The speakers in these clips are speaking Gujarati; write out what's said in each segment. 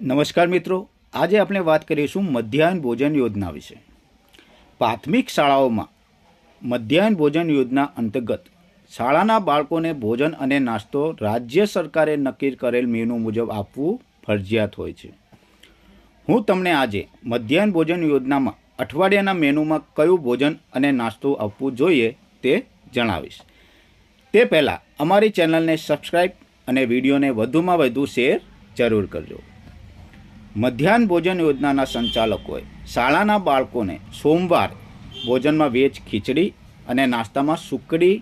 નમસ્કાર મિત્રો, આજે આપણે વાત કરીશું મધ્યાહન ભોજન યોજના વિશે. પ્રાથમિક શાળાઓમાં મધ્યાહન ભોજન યોજના અંતર્ગત શાળાના બાળકોને ભોજન અને નાસ્તો રાજ્ય સરકારે નક્કી કરેલ મેનુ મુજબ આપવું ફરજિયાત હોય છે. હું તમને આજે મધ્યાહન ભોજન યોજનામાં અઠવાડિયાના મેનુમાં કયું ભોજન અને નાસ્તો આપવું જોઈએ તે જણાવીશ. તે પહેલાં અમારી ચેનલને સબસ્ક્રાઈબ અને વિડીયોને વધુમાં વધુ શેર જરૂર કરજો. મધ્યાહન ભોજન યોજનાના સંચાલકોએ શાળાના બાળકોને સોમવાર ભોજનમાં વેજ ખીચડી અને નાસ્તામાં સુકડી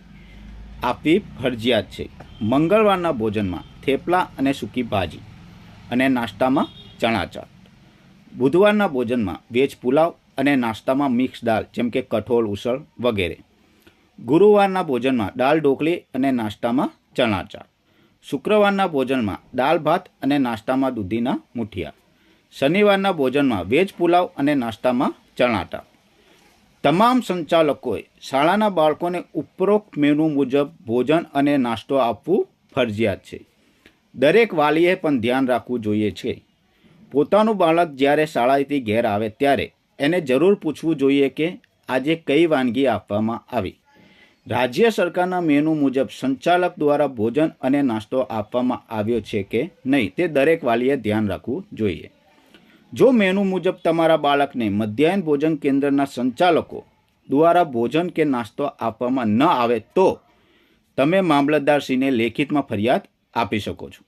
આપવી ફરજિયાત છે. મંગળવારના ભોજનમાં થેપલા અને સૂકી ભાજી અને નાસ્તામાં ચણા ચાટ બુધવારના ભોજનમાં વેજ પુલાવ અને નાસ્તામાં મિક્સ દાળ, જેમ કે કઠોળ, ઉસળ વગેરે. ગુરુવારના ભોજનમાં દાળ ઢોકળી અને નાસ્તામાં ચણા ચાટ શુક્રવારના ભોજનમાં દાળ ભાત અને નાસ્તામાં દૂધીના મુઠિયા. શનિવારના ભોજનમાં વેજ પુલાવ અને નાસ્તામાં ચણાટા. તમામ સંચાલકોએ શાળાના બાળકોને ઉપરોક્ત મેનુ મુજબ ભોજન અને નાસ્તો આપવું ફરજિયાત છે. દરેક વાલીએ પણ ધ્યાન રાખવું જોઈએ છે. પોતાનું બાળક જ્યારે શાળાએથી ઘેર આવે ત્યારે એને જરૂર પૂછવું જોઈએ કે આજે કઈ વાનગી આપવામાં આવી. રાજ્ય સરકારના મેનુ મુજબ સંચાલક દ્વારા ભોજન અને નાસ્તો આપવામાં આવ્યો છે કે નહીં તે દરેક વાલીએ ધ્યાન રાખવું જોઈએ. જો મેનુ મુજબ તમારા બાળકને મધ્યાહન ભોજન કેન્દ્રના સંચાલકો દ્વારા ભોજન કે નાસ્તો આપવામાં ન આવે તો તમે મામલતદારશ્રીને લેખિતમાં ફરિયાદ આપી શકો છો.